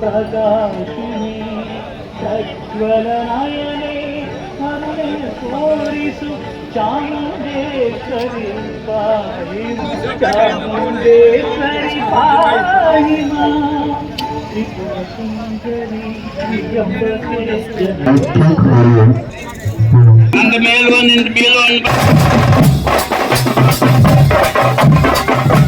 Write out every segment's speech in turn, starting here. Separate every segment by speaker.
Speaker 1: ಪ್ರಕಾಶಿನಿ ಪ್ರಜ್ವಲನಯನೆ the
Speaker 2: male one and the male one.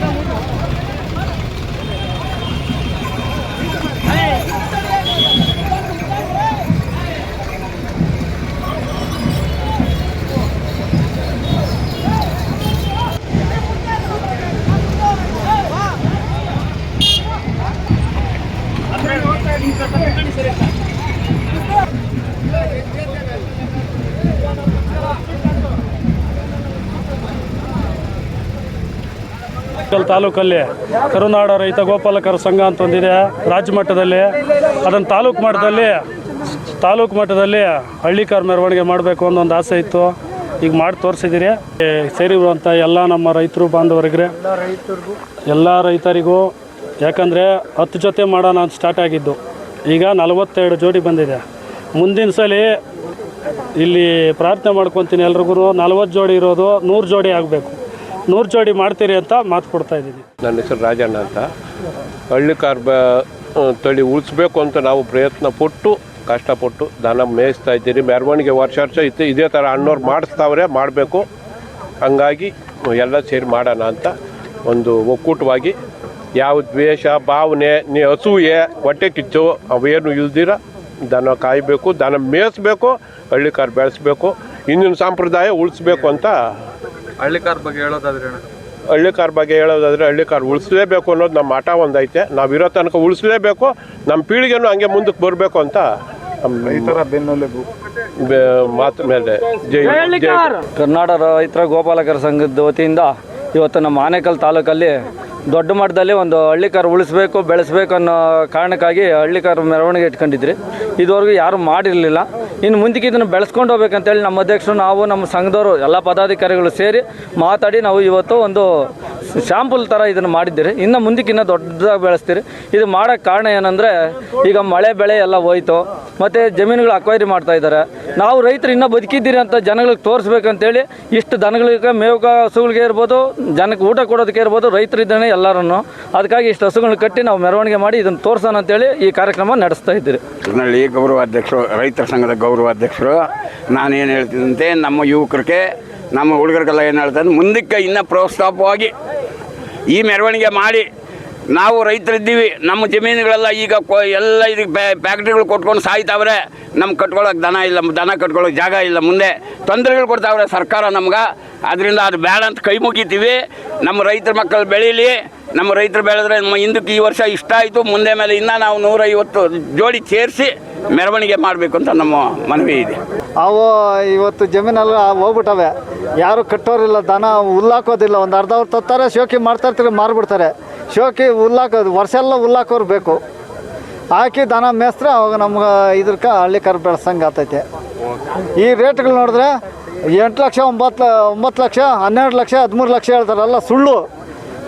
Speaker 3: ಕಲ್ ತಾಲೂಕಲ್ಲಿ ಕರುನಾಡ ರೈತ ಗೋಪಾಲಕರ ಸಂಘ ಅಂತ ಒಂದಿದೆ. ರಾಜ್ಯ ಮಟ್ಟದಲ್ಲಿ ಅದನ್ನು ತಾಲೂಕು ಮಟ್ಟದಲ್ಲಿ ತಾಲೂಕು ಮಟ್ಟದಲ್ಲಿ ಹಳ್ಳಿಕಾರ ಮೆರವಣಿಗೆ ಮಾಡಬೇಕು ಅನ್ನೋ ಒಂದು ಆಸೆ ಇತ್ತು. ಈಗ ಮಾಡಿ ತೋರಿಸಿದ್ದೀರಿ ಸೇರಿರುವಂಥ ಎಲ್ಲ ನಮ್ಮ ರೈತರು ಬಾಂಧವರಿಗೆ ಎಲ್ಲ ರೈತರಿಗೂ ಯಾಕಂದರೆ ಹತ್ತು ಜೊತೆ ಮಾಡೋಣ ಅಂತ ಸ್ಟಾರ್ಟ್ ಆಗಿದ್ದು. ಈಗ ನಲವತ್ತೆರಡು ಜೋಡಿ ಬಂದಿದೆ. ಮುಂದಿನ ಸಲ ಇಲ್ಲಿ ಪ್ರಾರ್ಥನೆ ಮಾಡ್ಕೊತೀನಿ ಎಲ್ರಿಗೂ. ನಲ್ವತ್ತು ಜೋಡಿ ಇರೋದು, ನೂರು ಜೋಡಿ ಆಗಬೇಕು. ನೂರು ಜೋಡಿ ಮಾಡ್ತೀರಿ ಅಂತ ಮಾತು ಕೊಡ್ತಾ ಇದ್ದೀನಿ.
Speaker 4: ನನ್ನ ಹೆಸರು ರಾಜಣ್ಣ ಅಂತ. ಹಳ್ಳಿ ಕಾರ್ಬ ತಳಿ ಉಳಿಸ್ಬೇಕು ಅಂತ ನಾವು ಪ್ರಯತ್ನ ಪಟ್ಟು, ಕಷ್ಟಪಟ್ಟು ದನ ಮೇಯಿಸ್ತಾ ಇದ್ದೀರಿ. ಮೆರವಣಿಗೆ ವರ್ಷ ವರ್ಷ ಇತ್ತು, ಇದೇ ಥರ ಅಣ್ಣವ್ರು ಮಾಡಿಸ್ತಾವ್ರೆ, ಮಾಡಬೇಕು. ಹಂಗಾಗಿ ಎಲ್ಲ ಸೇರಿ ಮಾಡೋಣ ಅಂತ ಒಂದು ಒಕ್ಕೂಟವಾಗಿ ಯಾವ ದ್ವೇಷ, ಭಾವನೆ, ನೀ ಹಸುವೆ ಹೊಟ್ಟೆ ಕಿಚ್ಚು ಅವೇನು ಇಲ್ದಿರ ದನ ಕಾಯಬೇಕು, ದನ ಮೇಯಿಸ್ಬೇಕು, ಹಳ್ಳಿ ಕಾರ್ ಬೆಳೆಸ್ಬೇಕು, ಹಿಂದಿನ ಸಂಪ್ರದಾಯ ಉಳಿಸ್ಬೇಕು ಅಂತ
Speaker 5: ಹಳ್ಳಿಕಾರ್ ಬಗ್ಗೆ ಹೇಳೋದಾದ್ರೆ ಅಣ್ಣ.
Speaker 4: ಹಳ್ಳಿ ಕಾರ್ ಬಗ್ಗೆ ಹೇಳೋದಾದ್ರೆ ಹಳ್ಳಿ ಕಾರ್ ಉಳಿಸ್ಲೇಬೇಕು ಅನ್ನೋದು ನಮ್ಮ ಆಟ ಒಂದೈತೆ. ನಾವು ಇರೋ ತನಕ ಉಳಿಸ್ಲೇಬೇಕು. ನಮ್ಮ ಪೀಳಿಗೆನೂ ಹಂಗೆ ಮುಂದಕ್ಕೆ ಬರಬೇಕು ಅಂತ
Speaker 5: ರೈತರ ಬೆನ್ನೆಲುಬು.
Speaker 4: ಮಾತು ಮೇಲೆ ಜೈ ಜೈ
Speaker 6: ಕರ್ನಾಟಕ ರೈತರ ಗೋಪಾಲಕರ ಸಂಘದ ವತಿಯಿಂದ ಇವತ್ತು ನಮ್ಮ ಆನೇಕಲ್ ತಾಲೂಕಲ್ಲಿ ದೊಡ್ಡ ಮಟ್ಟದಲ್ಲಿ ಒಂದು ಹಳ್ಳಿಕಾರ ಉಳಿಸ್ಬೇಕು ಬೆಳೆಸ್ಬೇಕು ಅನ್ನೋ ಕಾರಣಕ್ಕಾಗಿ ಹಳ್ಳಿಕಾರ ಮೆರವಣಿಗೆ ಇಟ್ಕೊಂಡಿದ್ರಿ. ಇದುವರೆಗೂ ಯಾರು ಮಾಡಿರಲಿಲ್ಲ. ಇನ್ನು ಮುಂದಕ್ಕೆ ಇದನ್ನು ಬೆಳೆಸ್ಕೊಂಡು ಹೋಗ್ಬೇಕಂತೇಳಿ ನಮ್ಮ ಅಧ್ಯಕ್ಷರು, ನಾವು ನಮ್ಮ ಸಂಘದವರು, ಎಲ್ಲ ಪದಾಧಿಕಾರಿಗಳು ಸೇರಿ ಮಾತಾಡಿ ನಾವು ಇವತ್ತು ಒಂದು ಶಾಂಪುಲ್ ಥರ ಇದನ್ನು ಮಾಡಿದ್ದೀರಿ. ಇನ್ನು ಮುಂದಕ್ಕೆ ಇನ್ನೂ ದೊಡ್ಡದಾಗಿ ಬೆಳೆಸ್ತೀರಿ. ಇದು ಮಾಡೋಕ್ಕೆ ಕಾರಣ ಏನಂದರೆ, ಈಗ ಮಳೆ ಬೆಳೆ ಎಲ್ಲ ಹೋಯ್ತು, ಮತ್ತು ಜಮೀನುಗಳು ಅಕ್ವೈರಿ ಮಾಡ್ತಾ ಇದ್ದಾರೆ ನಾವು ರೈತರು ಇನ್ನೂ ಬದುಕಿದ್ದೀರಿ ಅಂತ ಜನಗಳಿಗೆ ತೋರಿಸ್ಬೇಕಂತೇಳಿ, ಇಷ್ಟು ದನಗಳಿಗೆ ಮೇವು ಹಸುಗಳಿಗೆ ಇರ್ಬೋದು, ಜನಕ್ಕೆ ಊಟ ಕೊಡೋದಕ್ಕೆ ಇರ್ಬೋದು ರೈತರಿದ್ದಾನೆ ಎಲ್ಲರನ್ನು. ಅದಕ್ಕಾಗಿ ಇಷ್ಟು ಹಸುಗಳನ್ನ ಕಟ್ಟಿ ನಾವು ಮೆರವಣಿಗೆ ಮಾಡಿ ಇದನ್ನು ತೋರಿಸೋಣ ಅಂತೇಳಿ ಈ ಕಾರ್ಯಕ್ರಮ ನಡೆಸ್ತಾ ಇದ್ದೀರಿ.
Speaker 7: ನಲ್ಲಿ ಗೌರವಾಧ್ಯಕ್ಷರು ರೈತರ ಸಂಘದ ಗೌರವಾಧ್ಯಕ್ಷರು ನಾನೇನು ಹೇಳ್ತಿದ್ದಂತೆ, ನಮ್ಮ ಯುವಕರಿಗೆ, ನಮ್ಮ ಹುಡುಗರಿಗೆಲ್ಲ ಏನು ಹೇಳ್ತಾರೆ ಮುಂದಕ್ಕೆ ಇನ್ನೂ ಪ್ರೋತ್ಸಾಹವಾಗಿ ಈ ಮೆರವಣಿಗೆ ಮಾಡಿ ನಾವು ರೈತರಿದ್ದೀವಿ, ನಮ್ಮ ಜಮೀನುಗಳೆಲ್ಲ ಈಗ ಎಲ್ಲ ಇದಕ್ಕೆ ಫ್ಯಾಕ್ಟ್ರಿಗಳು ಕೊಟ್ಕೊಂಡು ಸಾಯ್ತಾವ್ರೆ, ನಮ್ಗೆ ಕಟ್ಕೊಳ್ಳೋಕೆ ದನ ಇಲ್ಲ, ದನ ಕಟ್ಕೊಳ್ಳೋಕೆ ಜಾಗ ಇಲ್ಲ ಮುಂದೆ. ತೊಂದರೆಗಳು ಕೊಡ್ತಾವ್ರೆ ಸರ್ಕಾರ ನಮ್ಗೆ ಅದರಿಂದ ಅದು ಬೇಡ ಅಂತ ಕೈ ಮುಗಿತೀವಿ. ನಮ್ಮ ರೈತರ ಮಕ್ಕಳು ಬೆಳೀಲಿ, ನಮ್ಮ ರೈತರು ಬೆಳೆದ್ರೆ ನಮ್ಮ ಹಿಂದಕ್ಕೆ ಈ ವರ್ಷ ಇಷ್ಟ ಆಯಿತು, ಮುಂದೆ ಮೇಲೆ ಇನ್ನೂ ನಾವು ನೂರೈವತ್ತು ಜೋಡಿ ಸೇರಿಸಿ ಮೆರವಣಿಗೆ ಮಾಡಬೇಕು ಅಂತ ನಮ್ಮ ಮನವಿ ಇದೆ.
Speaker 8: ಅವು ಇವತ್ತು ಜಮೀನೆಲ್ಲ ಹೋಗ್ಬಿಟ್ಟವೆ. ಯಾರು ಕಟ್ಟೋರಿಲ್ಲ, ದನ ಹುಲ್ಲಾಕೋದಿಲ್ಲ ಒಂದು ಅರ್ಧ ಅವ್ರು ತತ್ತಾರೆ ಶೋಕಿ ಮಾಡ್ತಾ ಇರ್ತಾರೆ, ಮಾರ್ಬಿಡ್ತಾರೆ. ಶೋಕಿ ಹುಲ್ಲಾಕೋದು ವರ್ಷ ಎಲ್ಲ ಹುಲ್ಲಾಕೋರು ಬೇಕು. ಹಾಕಿ ದನ ಮೇಸ್ತ್ರ, ಅವಾಗ ನಮ್ಗೆ ಇದ್ರಕ ಹಳ್ಳಿ ಕರ್ ಬೆಳೆಸಂಗೆ ಆತೈತೆ. ಈ ರೇಟ್ಗಳು ನೋಡಿದ್ರೆ ಎಂಟು ಲಕ್ಷ, ಒಂಬತ್ತು ಒಂಬತ್ತು ಲಕ್ಷ, ಹನ್ನೆರಡು ಲಕ್ಷ, ಹದಿಮೂರು ಲಕ್ಷ ಹೇಳ್ತಾರಲ್ಲ ಸುಳ್ಳು.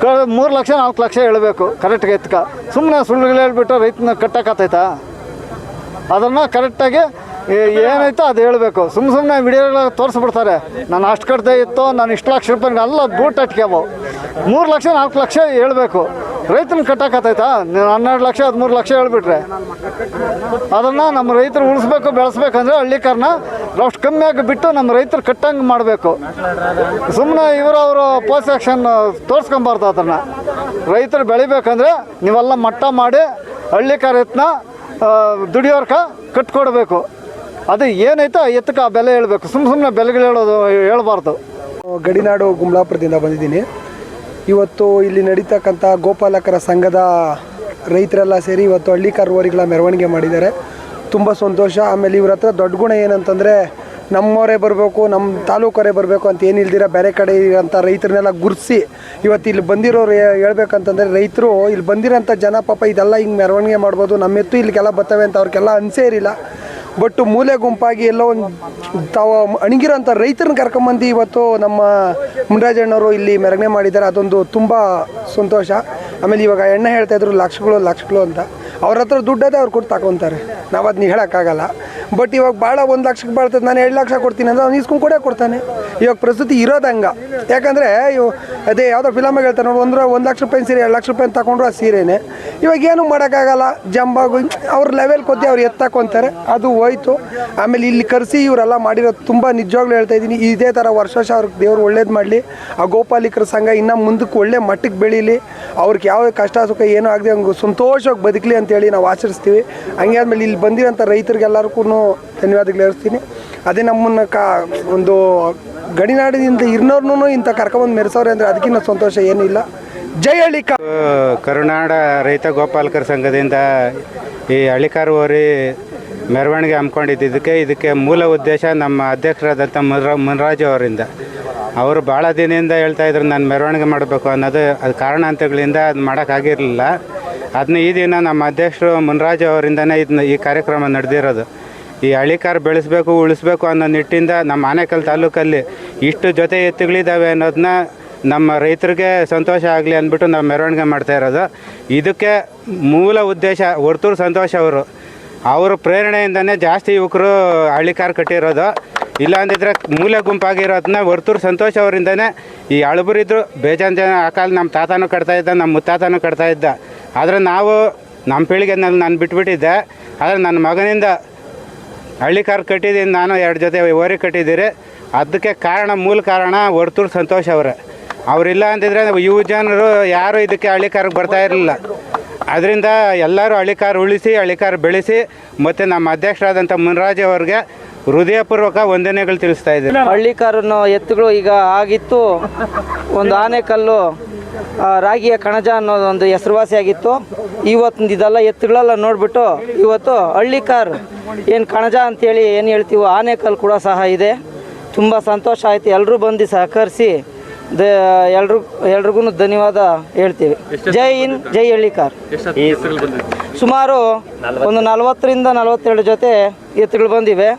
Speaker 8: ಕ, ಮೂರು ಲಕ್ಷ, ನಾಲ್ಕು ಲಕ್ಷ ಹೇಳಬೇಕು ಕರೆಕ್ಟ್ಗೆ ಎತ್ಕ. ಸುಮ್ಮನೆ ಸುಳ್ಳುಗಳು ಹೇಳ್ಬಿಟ್ಟು ರೈತನ ಕಟ್ಟಕ್ಕಾತೈತಾ ಅದನ್ನು ಕರೆಕ್ಟಾಗಿ ಏನೈತೋ ಅದು ಹೇಳಬೇಕು. ಸುಮ್ಮ ಸುಮ್ಮನೆ ವಿಡಿಯೋಗಳ ತೋರಿಸ್ಬಿಡ್ತಾರೆ. ನಾನು ಅಷ್ಟು ಕಟ್ಟದೆ ಇತ್ತು, ನಾನು ಇಷ್ಟು ಲಕ್ಷ ರೂಪಾಯಿ ಅಲ್ಲ ಬೂಟ್ ಅಟ್ಕ್ಯಾವು ಮೂರು ಲಕ್ಷ, ನಾಲ್ಕು ಲಕ್ಷ ಹೇಳಬೇಕು. ರೈತನ ನೀವು ಹನ್ನೆರಡು ಲಕ್ಷ, ಹದಿಮೂರು ಲಕ್ಷ ಹೇಳ್ಬಿಟ್ರೆ. ಅದನ್ನು ನಮ್ಮ ರೈತರು ಉಳಿಸ್ಬೇಕು, ಬೆಳೆಸ್ಬೇಕಂದ್ರೆ ಹಳ್ಳಿಕಾರನ ಅಷ್ಟು ಕಮ್ಮಿಯಾಗಿ ಬಿಟ್ಟು ನಮ್ಮ ರೈತರು ಕಟ್ಟಂಗೆ ಮಾಡಬೇಕು. ಸುಮ್ಮನೆ ಇವರು ಅವರು ಪೋಸ್ಟ್ ಆಕ್ಷನ್ ತೋರಿಸ್ಕೊಂಬಾರ್ದು ಅದನ್ನು. ರೈತರು ಬೆಳಿಬೇಕಂದ್ರೆ ನೀವೆಲ್ಲ ಮಟ್ಟ ಮಾಡಿ ಹಳ್ಳಿಕಾರ ಎತ್ತನ ದುಡಿಯೋರ್ಕ ಕಟ್ಕೊಡ್ಬೇಕು. ಅದು ಏನೈತೋ ಎತ್ತಕ್ಕೆ ಆ ಬೆಲೆ ಹೇಳಬೇಕು. ಸುಮ್ಮ ಸುಮ್ಮನೆ ಬೆಲೆಗಳು ಹೇಳೋದು ಹೇಳ್ಬಾರ್ದು.
Speaker 9: ಗಡಿನಾಡು ಗುಮ್ಲಾಪುರದಿಂದ ಬಂದಿದ್ದೀನಿ. ಇವತ್ತು ಇಲ್ಲಿ ನಡೀತಕ್ಕಂಥ ಗೋಪಾಲಕರ ಸಂಘದ ರೈತರೆಲ್ಲ ಸೇರಿ ಇವತ್ತು ಹಳ್ಳಿ ಕಾರುವರಿಗಳ ಮೆರವಣಿಗೆ ಮಾಡಿದ್ದಾರೆ. ತುಂಬ ಸಂತೋಷ. ಆಮೇಲೆ ಇವ್ರ ಹತ್ರ ದೊಡ್ಡ ಗುಣ ಏನಂತಂದರೆ ನಮ್ಮವರೇ ಬರಬೇಕು ನಮ್ಮ ತಾಲೂಕವರೇ ಬರಬೇಕು ಅಂತ ಏನಿಲ್ದಿರ ಬೇರೆ ಕಡೆ ಇರೋಂಥ ರೈತರನ್ನೆಲ್ಲ ಗುರ್ಸಿ ಇವತ್ತು ಇಲ್ಲಿ ಬಂದಿರೋರು ಹೇಳ್ಬೇಕಂತಂದರೆ ರೈತರು ಇಲ್ಲಿ ಬಂದಿರೋಂಥ ಜನ ಪಾಪ ಇದೆಲ್ಲ ಹಿಂಗೆ ಮೆರವಣಿಗೆ ಮಾಡ್ಬೋದು. ನಮ್ಮ ಎತ್ತು ಇಲ್ಲಿಗೆಲ್ಲ ಬರ್ತವೆ ಅಂತ ಅವ್ರಿಗೆಲ್ಲ ಅನಿಸೇ ಇರಲಿಲ್ಲ. ಬಟ್ ಮೂಲೆ ಗುಂಪಾಗಿ ಎಲ್ಲೋ ಒಂದು ತಾವು ಅಣಗಿರೋಂಥ ರೈತರನ್ನ ಕರ್ಕೊಂಬಂದು ಇವತ್ತು ನಮ್ಮ ಮುನ್ರಾಜಣ್ಣವರು ಇಲ್ಲಿ ಮೆರವಣಿಗೆ ಮಾಡಿದ್ದಾರೆ. ಅದೊಂದು ತುಂಬ ಸಂತೋಷ. ಆಮೇಲೆ ಇವಾಗ ಎಣ್ಣೆ ಹೇಳ್ತಾ ಇದ್ರು, ಲಕ್ಷಗಳು ಲಕ್ಷಗಳು ಅಂತ. ಅವ್ರ ಹತ್ರ ದುಡ್ಡದೇ ಅವ್ರು ಕೊಟ್ಟು ತಗೊತಾರೆ ನಾವು ಅದನ್ನ ಹೇಳೋಕ್ಕಾಗಲ್ಲ. ಬಟ್ ಇವಾಗ ಭಾಳ ಒಂದು ಲಕ್ಷಕ್ಕೆ ಬಾಳ್ತದೆ. ನಾನು ಎರಡು ಲಕ್ಷ ಕೊಡ್ತೀನಿ ಅಂದ್ರೆ ಅವ್ನು ಇಸ್ಕೊಂಡು ಕೊಡೇ ಕೊಡ್ತಾನೆ. ಇವಾಗ ಪ್ರಸ್ತುತಿ ಇರೋದು ಹಂಗೆ ಯಾಕಂದರೆ ಇವು ಅದೇ ಯಾವುದೋ ಫಿಲಮಾಗ ಹೇಳ್ತಾರೆ ನೋಡಿ ಒಂದು ಒಂದು ಲಕ್ಷ ರೂಪಾಯಿ ಸೀರೆ, ಎರಡು ಲಕ್ಷ ರೂಪಾಯಿ ತಗೊಂಡ್ರು ಆ ಸೀರೆನೇ. ಇವಾಗ ಏನು ಮಾಡೋಕ್ಕಾಗಲ್ಲ. ಜಂಬಾಗು, ಅವ್ರ ಲೆವೆಲ್ ಕೊದ್ದಿ ಅವ್ರು ಎತ್ತಾಕೊಂತಾರೆ. ಅದು ಹೋಯ್ತು. ಆಮೇಲೆ ಇಲ್ಲಿ ಕರೆಸಿ ಇವರೆಲ್ಲ ಮಾಡಿರೋದು ತುಂಬ ನಿಜವಾಗ್ಲೂ ಹೇಳ್ತಾ ಇದ್ದೀನಿ ಇದೇ ಥರ ವರ್ಷ ವರ್ಷ ಅವ್ರಿಗೆ ದೇವ್ರು ಒಳ್ಳೇದು ಮಾಡಲಿ. ಆ ಗೋಪಾಲಿಕರ ಸಂಘ ಇನ್ನೂ ಮುಂದಕ್ಕೆ ಒಳ್ಳೆ ಮಟ್ಟಕ್ಕೆ ಬೆಳೀಲಿ. ಅವ್ರಿಗೆ ಯಾವ ಕಷ್ಟ, ಸುಖ ಏನೂ ಆಗದೆ ಹಂಗೆ. ಸಂತೋಷವಾಗಿ ಬದುಕಲಿ ಅಂತೇಳಿ ನಾವು ಆಚರಿಸ್ತೀವಿ. ಹಂಗೆ ಆದಮೇಲೆ ಇಲ್ಲಿ ಬಂದಿರೋಂಥ ರೈತರಿಗೆಲ್ಲರಿಗೂ ಧನ್ಯವಾದಗಳು ಹೇಳ್ತೀನಿ. ಅದೇ ನಮ್ಮನ್ನು ಕಾ, ಒಂದು ಗಡಿನಾಡಿನಿಂದ ಇರ್ನೋರ್ನು ಇಂಥ ಕರ್ಕೊಂಬಂದು ಮೆರೆಸೋರೆ ಅಂದರೆ ಅದಕ್ಕಿಂತ ಸಂತೋಷ ಏನಿಲ್ಲ. ಜೈ ಹಳ್ಳಿ ಕಾ
Speaker 10: ಕರುನಾಡ ರೈತ ಗೋಪಾಲಕರ ಸಂಘದಿಂದ ಈ ಹಳ್ಳಿಕಾರು ಹೋರಿ ಮೆರವಣಿಗೆ ಹಮ್ಮಿಕೊಂಡಿದ್ದಕ್ಕೆ ಇದಕ್ಕೆ ಮೂಲ ಉದ್ದೇಶ ನಮ್ಮ ಅಧ್ಯಕ್ಷರಾದಂಥ ಮುನ್ರ, ಮುನ್ರಾಜು ಅವರಿಂದ. ಅವರು ಭಾಳ ದಿನದಿಂದ ಹೇಳ್ತಾ ಇದ್ರು, ನಾನು ಮೆರವಣಿಗೆ ಮಾಡಬೇಕು ಅನ್ನೋದು, ಅದು ಕಾರಣಾಂತಗಳಿಂದ ಅದು ಮಾಡೋಕ್ಕಾಗಿರಲಿಲ್ಲ ಅದನ್ನ ಈ ದಿನ ನಮ್ಮ ಅಧ್ಯಕ್ಷರು ಮುನ್ರಾಜು ಅವರಿಂದನೇ ಇದನ್ನ ಈ ಕಾರ್ಯಕ್ರಮ ನಡೆದಿರೋದು. ಈ ಹಳ್ಳಿಕಾರ್ ಬೆಳೆಸಬೇಕು, ಉಳಿಸ್ಬೇಕು ಅನ್ನೋ ನಿಟ್ಟಿಂದ ನಮ್ಮ ಆನೇಕಲ್ ತಾಲೂಕಲ್ಲಿ ಇಷ್ಟು ಜೊತೆ ಎತ್ತುಗಳಿದ್ದಾವೆ ಅನ್ನೋದನ್ನ ನಮ್ಮ ರೈತರಿಗೆ ಸಂತೋಷ ಆಗಲಿ ಅಂದ್ಬಿಟ್ಟು ನಾವು ಮೆರವಣಿಗೆ ಮಾಡ್ತಾ ಇರೋದು. ಇದಕ್ಕೆ ಮೂಲ ಉದ್ದೇಶ ವರ್ತೂರು ಸಂತೋಷ ಅವರು. ಅವರ ಪ್ರೇರಣೆಯಿಂದನೇ ಜಾಸ್ತಿ ಯುವಕರು ಹಳ್ಳಿಕಾರ್ ಕಟ್ಟಿರೋದು. ಇಲ್ಲ ಅಂದಿದ್ರೆ ಮೂಲೆ ಗುಂಪಾಗಿರೋದನ್ನ ವರ್ತೂರು ಸಂತೋಷ ಅವರಿಂದನೇ ಈ ಅಳಬರಿದ್ರು, ಬೇಜಾನ್ ಜನ ಆ ಕಾಲ ನಮ್ಮ ತಾತನೂ ಕಟ್ತಾ ಇದ್ದ, ನಮ್ಮ ಮುತ್ತಾತನೂ ಕಟ್ತಾ ಇದ್ದ. ಆದರೆ ನಾವು ನಮ್ಮ ಪೀಳಿಗೆನಲ್ಲಿ ನಾನು ಬಿಟ್ಬಿಟ್ಟಿದ್ದೆ. ಆದರೆ ನನ್ನ ಮಗನಿಂದ ಹಳ್ಳಿ ಕಾರ್ ಕಟ್ಟಿದ್ದೀನಿ, ನಾನು ಎರಡು ಜೊತೆ ಓರಿ ಕಟ್ಟಿದ್ದೀರಿ. ಅದಕ್ಕೆ ಕಾರಣ, ಮೂಲ ಕಾರಣ ವರ್ತೂರು ಸಂತೋಷ್ ಅವರೇ. ಅವರಿಲ್ಲ ಅಂತಿದ್ರೆ ಯುವ ಜನರು ಯಾರು ಇದಕ್ಕೆ ಹಳ್ಳಿ ಕಾರ್ಗೆ ಬರ್ತಾ ಇರಲಿಲ್ಲ. ಅದರಿಂದ ಎಲ್ಲರೂ ಹಳ್ಳಿ ಕಾರ್ ಉಳಿಸಿ, ಹಳ್ಳಿ ಕಾರ್ ಬೆಳೆಸಿ, ಮತ್ತು ನಮ್ಮ ಅಧ್ಯಕ್ಷರಾದಂಥ ಮುನ್ರಾಜ್ ಅವ್ರಿಗೆ ಹೃದಯಪೂರ್ವಕ ವಂದನೆಗಳು ತಿಳಿಸ್ತಾ ಇದ್ದೀನಿ.
Speaker 11: ಹಳ್ಳಿ ಕಾರನ್ನು ಎತ್ತುಗಳು ಈಗ ಆಗಿತ್ತು. ಒಂದು ಆನೆಕಲ್ಲು ರಾಗಿಯ ಕಣಜ ಅನ್ನೋದು ಒಂದು ಹೆಸರುವಾಸಿಯಾಗಿತ್ತು ಇವತ್ತು ಇದೆಲ್ಲ ಎತ್ತುಗಳೆಲ್ಲ ನೋಡಿಬಿಟ್ಟು ಇವತ್ತು ಹಳ್ಳಿ ಕಾರ್ ಏನು ಕಣಜ ಅಂತೇಳಿ ಏನು ಹೇಳ್ತೀವೋ ಆನೆಕಲ್ ಕೂಡ ಸಹ ಇದೆ. ತುಂಬ ಸಂತೋಷ ಆಯಿತು. ಎಲ್ಲರೂ ಬಂದು ಸಹಕರಿಸಿ ದ ಎಲ್ರು ಎಲ್ರಿಗೂ ಧನ್ಯವಾದ ಹೇಳ್ತೀವಿ. ಜೈ ಇನ್ ಜೈ ಹಳ್ಳಿ ಕಾರ್ ಸುಮಾರು ಒಂದು ನಲವತ್ತರಿಂದ ನಲವತ್ತೆರಡು ಜೊತೆ ಎತ್ತುಗಳು ಬಂದಿವೆ.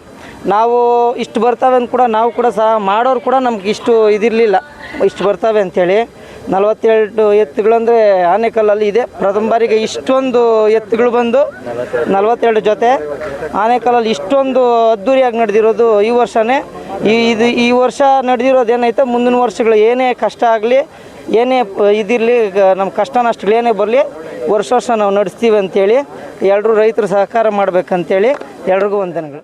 Speaker 11: ನಾವು ಇಷ್ಟು ಬರ್ತವೆ ಅಂತ ಕೂಡ ನಾವು ಕೂಡ ಸಹ ಮಾಡೋರು ಕೂಡ ನಮ್ಗೆ ಇಷ್ಟು ಇದಿರಲಿಲ್ಲ. ಇಷ್ಟು ಬರ್ತವೆ ಅಂಥೇಳಿ ನಲವತ್ತೆರಡು ಎತ್ತುಗಳಂದರೆ ಆನೆಕಲ್ಲಲ್ಲಿ ಇದೆ. ಪ್ರಥಮ ಬಾರಿಗೆ ಇಷ್ಟೊಂದು ಎತ್ತುಗಳು ಬಂದು ನಲವತ್ತೆರಡು ಜೊತೆ. ಆನೆಕಲ್ಲಲ್ಲಿ ಇಷ್ಟೊಂದು ಅದ್ದೂರಿಯಾಗಿ ನಡೆದಿರೋದು ಈ ವರ್ಷವೇ ಈ ಇದು ಈ ವರ್ಷ ನಡೆದಿರೋದು ಏನೈತೆ ಮುಂದಿನ ವರ್ಷಗಳು ಏನೇ ಕಷ್ಟ ಆಗಲಿ, ಏನೇ ಇದಿರಲಿ ನಮ್ಮ ಕಷ್ಟ ನಷ್ಟಗಳು ಏನೇ ಬರಲಿ, ವರ್ಷ ವರ್ಷ ನಾವು ನಡೆಸ್ತೀವಿ ಅಂಥೇಳಿ ಎಲ್ಲರೂ ರೈತರು ಸಹಕಾರ ಮಾಡಬೇಕಂತೇಳಿ ಎಲ್ರಿಗೂ ವಂದನೆಗಳು.